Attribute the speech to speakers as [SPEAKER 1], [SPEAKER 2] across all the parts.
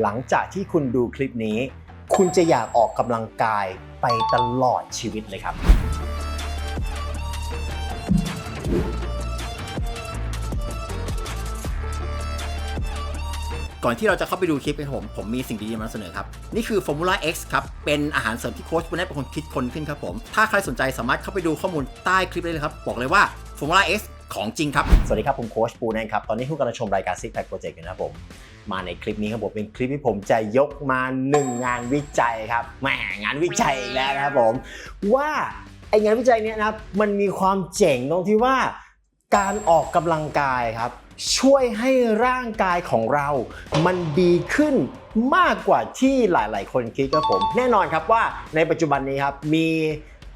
[SPEAKER 1] หลังจากที่คุณดูคลิปนี้ คุณจะอยากออกกำลังกายไปตลอดชีวิตเลยครับ
[SPEAKER 2] ก่อนที่เราจะเข้าไปดูคลิปนะครับผม ผมมีสิ่งดีๆมาเสนอครับ นี่คือ Formula X ครับ เป็นอาหารเสริมที่โค้ชปุณณะเป็นคนคิดคนขึ้นครับผม ถ้าใครสนใจสามารถเข้าไปดูข้อมูลใต้คลิปได้เลยครับ บอกเลยว่า Formula X ของจริงครับ
[SPEAKER 1] สวัสดีครับ ผมโค้ชปูนะครับ ตอนนี้คุณกำลังชมรายการ Six Pack Project อยู่นะครับผม มาในคลิปนี้ครับผมเป็นคลิปที่ผมจะยกมา 1 งานวิจัยครับแหมงานวิจัยอีกแล้วนะครับผม ว่าไองานวิจัยเนี้ยนะครับมันมีความเจ๋งตรงที่ว่าการออกกำลังกายครับ ช่วยให้ร่างกายของเรา มันดีขึ้นมากกว่าที่หลาย ๆ คนคิดครับผม แน่นอนครับว่าในปัจจุบันนี้ครับมี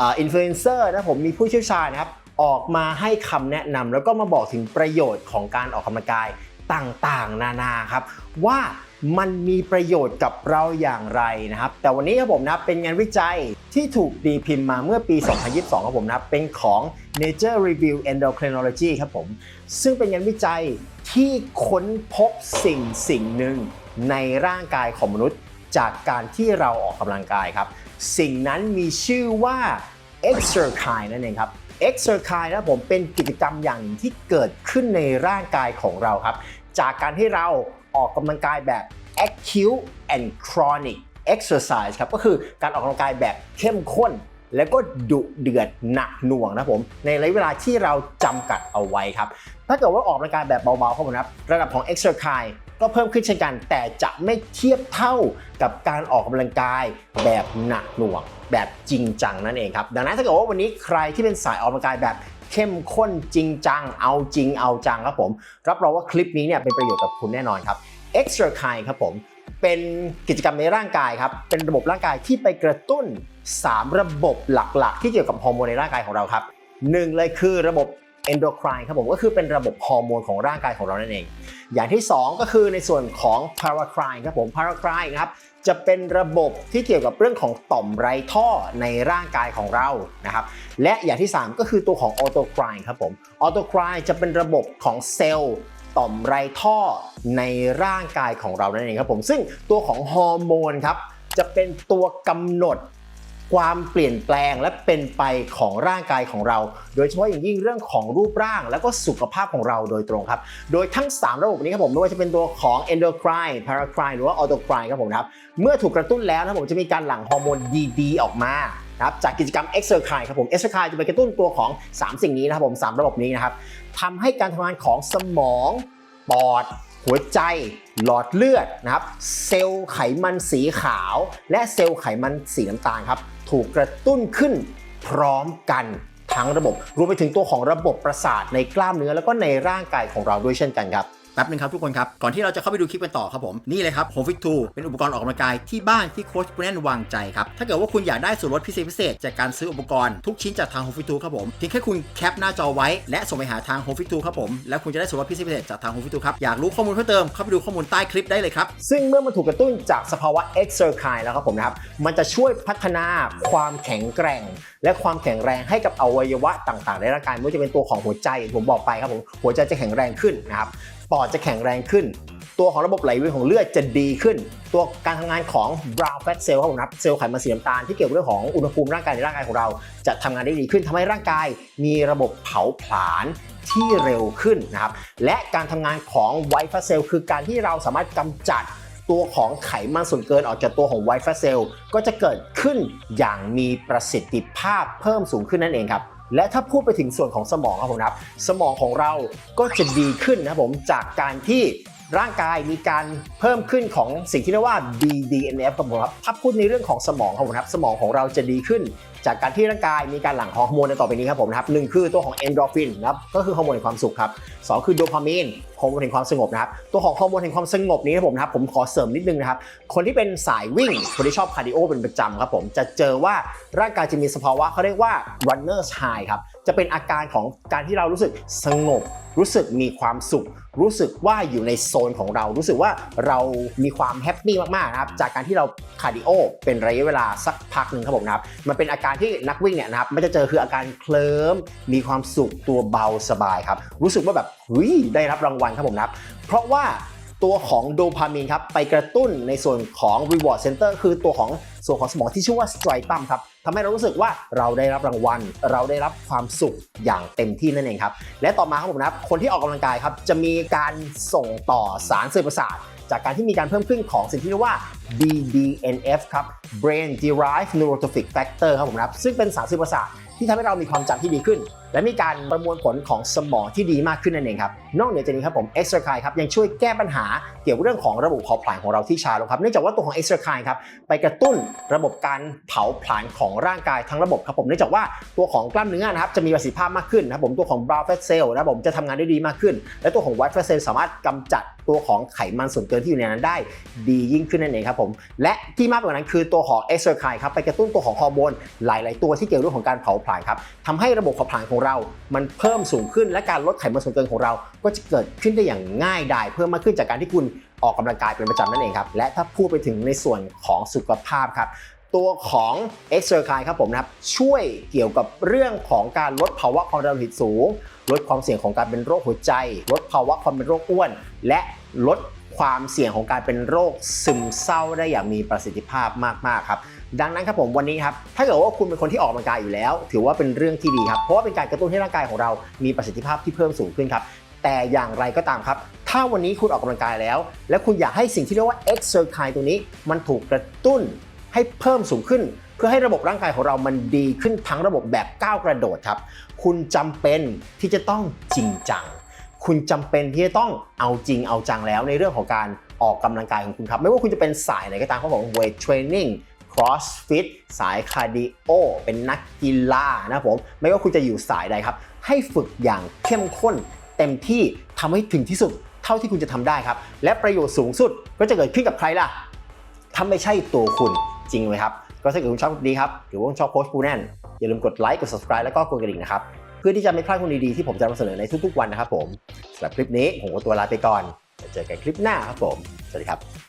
[SPEAKER 1] อินฟลูเอนเซอร์นะผมมีผู้เชี่ยวชาญนะครับ ออกมาให้คำแนะนำแล้วก็มาบอกถึงประโยชน์ของการออกกำลังกายต่างๆ นานาครับ ว่ามันมีประโยชน์กับเราอย่างไรนะครับ แต่วันนี้ครับผมนะเป็นงานวิจัยที่ถูกตีพิมพ์มาเมื่อปี 2022 ครับผมนะเป็นของ Nature Review Endocrinology ครับผม ซึ่งเป็นงานวิจัยที่ค้นพบสิ่งสิ่งหนึ่งในร่างกายของมนุษย์ จากการที่เราออกกำลังกายครับ สิ่งนั้นมีชื่อว่า exercise นั่นเองครับ exercise นะผมเป็นกิจกรรมอย่างหนึ่งที่เกิดขึ้นในร่างกายของเราครับ จากการที่เราออกกำลังกายแบบ acute and chronic exercise ครับก็คือการออกกำลังกายแบบเข้มข้น แล้วก็ดุเดือดหนักหน่วงนะผม ในระยะเวลาที่เราจำกัดเอาไว้ครับ ถ้าเกิดว่าออกกำลังกายแบบเบาๆครับผมนะครับ ระดับของ exercise ก็เพิ่มขึ้นเช่นกัน แต่จะไม่เทียบเท่ากับการออกกำลังกายแบบหนักหน่วง แบบจริงจังนั่นเองครับ ดังนั้นถ้าเกิดว่าวันนี้ใครที่เป็นสายออกกำลังกายแบบเข้มข้นจริงจัง เอาจริงเอาจังครับผม รับรองว่าคลิปนี้เนี่ยเป็นประโยชน์กับคุณแน่นอนครับ exercise ครับผมเป็นกิจกรรมในร่างกายครับ เป็นระบบร่างกายที่ไปกระตุ้น 3 ระบบหลักๆ ที่เกี่ยวกับฮอร์โมนในร่างกายของเราครับหนึ่งเลยคือระบบ endocrine ครับผมก็คือเป็นระบบฮอร์โมนของร่างกายของเรานั่นเอง อย่างที่ 2 ก็คือในส่วนของ paracrine ครับผม paracrine ครับจะเป็นระบบที่เกี่ยวกับเรื่องของต่อมไรท่อในร่างกายของเรานะครับและอย่างที่ 3 ก็คือตัวของ autocrine ครับผม autocrine จะเป็นระบบของเซลล์ต่อมไรท่อในร่างกายของเรานั่นเองครับผมซึ่งตัวของฮอร์โมนครับจะเป็นตัวกำหนด ความเปลี่ยนแปลงและเป็นไปของร่างกายของเรา โดยเฉพาะอย่างยิ่งเรื่องของรูปร่าง และก็สุขภาพของเราโดยตรงครับ โดยทั้ง 3 ระบบนี้ครับผมไม่ว่าจะเป็นตัวของ endocrine paracrine หรือว่า autocrine ครับผมนะครับเมื่อถูกกระตุ้นแล้วนะครับผมจะมีการหลั่งฮอร์โมนดีๆออกมาครับจากกิจกรรม exercise ครับผม exercise จะไปกระตุ้นตัวของ 3 สิ่งนี้นะครับผมสามระบบนี้นะครับทำให้การทำงานของสมอง ปอด หัวใจ หลอดเลือดนะครับ เซลล์ไขมันสีขาว และเซลล์ไขมันสีน้ำตาลครับ ถูกกระตุ้นขึ้นพร้อมกันทั้งระบบ รวมไปถึงตัวของระบบประสาทในกล้ามเนื้อแล้วก็ในร่างกายของเราด้วยเช่นกันครับ
[SPEAKER 2] แป๊บนึงครับทุกคนครับ ก่อนที่เราจะเข้าไปดูคลิปกันต่อครับผม นี่เลยครับ Home Fit 2เป็นอุปกรณ์ออกกำลังกายที่บ้านที่โค้ชปุณณวางใจครับ ถ้าเกิดว่าคุณอยากได้ส่วนลดพิเศษพิเศษจากการซื้ออุปกรณ์ทุกชิ้นจากทาง Home Fit 2ครับผมเพียงแค่คุณแคปหน้าจอไว้และส่งไปหาทาง Home Fit 2ครับผมแล้วคุณจะได้ส่วนลดพิเศษพิเศษจากทาง Home Fit 2ครับอยากรู้ข้อมูลเพิ่มเติมเข้าไปดูข้อมูลใต้คลิปได้เลยครับ
[SPEAKER 1] ซึ่งเมื่อมันถูกกระตุ้นจากสภาวะ exercise แล้วครับผมนะครับมันจะช่วยพัฒนาความแข็งแกร่ง และความแข็งแรงให้กับอวัยวะต่างๆในร่างกายไม่ว่าจะเป็นตัวของหัวใจผมบอกไปครับผมหัวใจจะแข็งแรงขึ้นนะครับ ปอดจะแข็งแรงขึ้น ตัวของระบบไหลเวียนของเลือดจะดีขึ้น ตัวการทำงานของ brown fat cell ครับผมนะครับเซลล์ไขมันสีน้ำตาลที่เกี่ยวกับเรื่องของอุณหภูมิร่างกายในร่างกายของเรา จะทำงานได้ดีขึ้นทำให้ร่างกายมีระบบเผาผลาญที่เร็วขึ้นนะครับ และการทำงานของ white fat cell คือการที่เราสามารถกำจัดตัวของไขมันส่วนเกินออกจากตัวของไวท์ฟาเซลก็จะเกิดขึ้นอย่างมีประสิทธิภาพเพิ่มสูงขึ้นนั่นเองครับ และถ้าพูดไปถึงส่วนของสมองครับผมครับ สมองของเราก็จะดีขึ้นนะครับผมจากการที่ร่างกายมีการเพิ่มขึ้นของสิ่งที่เรียกว่า BDNF ครับผมครับถ้าพูดในเรื่องของสมองครับผมครับ สมองของเราจะดีขึ้น จากการที่ร่างกายมีการหลั่งฮอร์โมนในต่อไปนี้ครับผมครับหนึ่งคือตัวของเอนโดรฟินนะครับก็คือฮอร์โมนความสุขครับสองคือโดพามีนฮอร์โมนแห่งความสงบนะครับ ตัวของฮอร์โมนแห่งความสงบนี้ครับผมนะครับผมขอเสริมนิดนึงนะครับ คนที่เป็นสายวิ่ง คนที่ชอบคาร์ดิโอเป็นประจำครับผม จะเจอว่าร่างกายจะมีสภาวะเขาเรียกว่า runner's high ครับ จะเป็นอาการของการที่เรารู้สึกสงบ รู้สึกมีความสุข รู้สึกว่าอยู่ในโซนของเรา รู้สึกว่าเรามีความแฮปปี้มากๆนะครับ จากการที่เราคาร์ดิโอเป็นระยะเวลาสักพักหนึ่งครับผมนะครับ มันเป็นอาการที่นักวิ่งเนี่ยนะครับ มันจะเจอคืออาการเคลิ้ม มีความสุข ตัวเบาสบายครับ รู้สึกว่าแบบเฮ้ยได้รับรางวัลครับผมนะครับ เพราะว่าตัวของโดพามีนครับไปกระตุ้นในส่วนของ reward center คือตัวของส่วนของสมองที่ชื่อว่า striatum ครับทำให้เรารู้สึกว่าเราได้รับรางวัล เราได้รับความสุขอย่างเต็มที่นั่นเองครับ และต่อมาครับผมนะครับคนที่ออกกำลังกายครับจะมีการส่งต่อสารสื่อประสาทจากการที่มีการเพิ่มขึ้นของสิ่งที่เรียกว่า BDNF ครับ Brain Derived Neurotrophic Factor ครับผมนะครับซึ่งเป็นสารสื่อประสาทที่ทำให้เรามีความจำที่ดีขึ้นและมีการประมวลผลของสมองที่ดีมากขึ้นนั่นเองครับ นอกเหนือจากนี้ครับผม Extra k i คครับยังช่วยแก้ปัญหาเกี่ยวกับเรื่องของระบบเผาผลาญของเราที่ช้าลงครับเนื่องจากว่าตัวของ Extra k i คครับไปกระตุ้นระบบการเผาผลาญของร่างกายทั้งระบบครับผมเนื่องจากว่าตัวของกล้ามเนื้อนะครับจะมีประสิทธิภาพมากขึ้นนะครับผมตัวของ brown fat cell นะครับผมจะทำงานได้ดีมากขึ้น และตัวของ white fat cell สามารถกำจัดตัวของไขมันส่วนเกินที่อยู่ในนั้นได้ ดียิ่งขึ้นนั่นเองครับผมและที่มากกว่านั้นคือตัวของ e x t r a k i ครับไปกระตุ้นตัวของฮอร์โมนหลาย ๆ ตัวที่เกี่ยวกับเรื่องของการเผาผลาญครับทำให้ระบบเผาผลาญของเรา มันเพิ่มสูงขึ้นและการลดไขมันส่วนเกินของเรา ก็จะเกิดขึ้นได้อย่างง่ายดายเพิ่มมากขึ้นจากการที่คุณออกกำลังกายเป็นประจำนั่นเองครับ และถ้าพูดไปถึงในส่วนของสุขภาพครับ ตัวของ e x t r a k i ครับผมนะครับ ช่วยเกี่ยวกับเรื่องของการลดภาวะความดันโลหิตสูง ลดความเสี่ยงของการเป็นโรคหัวใจ ลดภาวะความเป็นโรคอ้วน และลดความเสี่ยงของการเป็นโรคซึมเศร้าได้อย่างมีประสิทธิภาพมาก ๆ ครับ ดังนั้นครับผมวันนี้ครับถ้าเกิดว่าคุณเป็นคนที่ออกกำลังกายอยู่แล้ว ถือว่าเป็นเรื่องที่ดีครับเพราะว่าเป็นการกระตุ้นให้ร่างกายของเรามีประสิทธิภาพที่เพิ่มสูงขึ้นครับแต่อย่างไรก็ตามครับถ้าวันนี้คุณออกกำลังกายแล้ว และคุณอยากให้สิ่งที่เรียกว่า exercise ตัวนี้มันถูกกระตุ้นให้เพิ่มสูงขึ้น เพื่อให้ระบบร่างกายของเรามันดีขึ้นทั้งระบบแบบก้าวกระโดดครับ คุณจำเป็นที่จะต้องจริงจัง คุณจำเป็นที่จะต้องเอาจริงเอาจังแล้วในเรื่องของการออกกำลังกายของคุณครับ ไม่ว่าคุณจะเป็นสายไหนก็ตามครับผม weight training crossfit สายคาร์ดิโอเป็นนักกีฬานะครับผม ไม่ว่าคุณจะอยู่สายใดครับ ให้ฝึกอย่างเข้มข้น เต็มที่ทำให้ถึงที่สุด เท่าที่คุณจะทำได้ครับ และประโยชน์สูงสุดก็จะเกิดขึ้นกับใครล่ะถ้าไม่ใช่ตัวคุณจริงไหมครับ ก็ถ้าเกิดคุณชอบคลิปนี้ครับหรือว่าชอบโค้ชปูแนนอย่าลืมกดไลค์กด subscribe แล้วก็กดกระดิ่งนะครับเพื่อที่จะไม่พลาดคนดีๆที่ผมจะนำเสนอในทุกๆวันนะครับผมสำหรับคลิปนี้ผมก็ตัวลาไปก่อนเจอกันคลิปหน้าครับผม สวัสดีครับ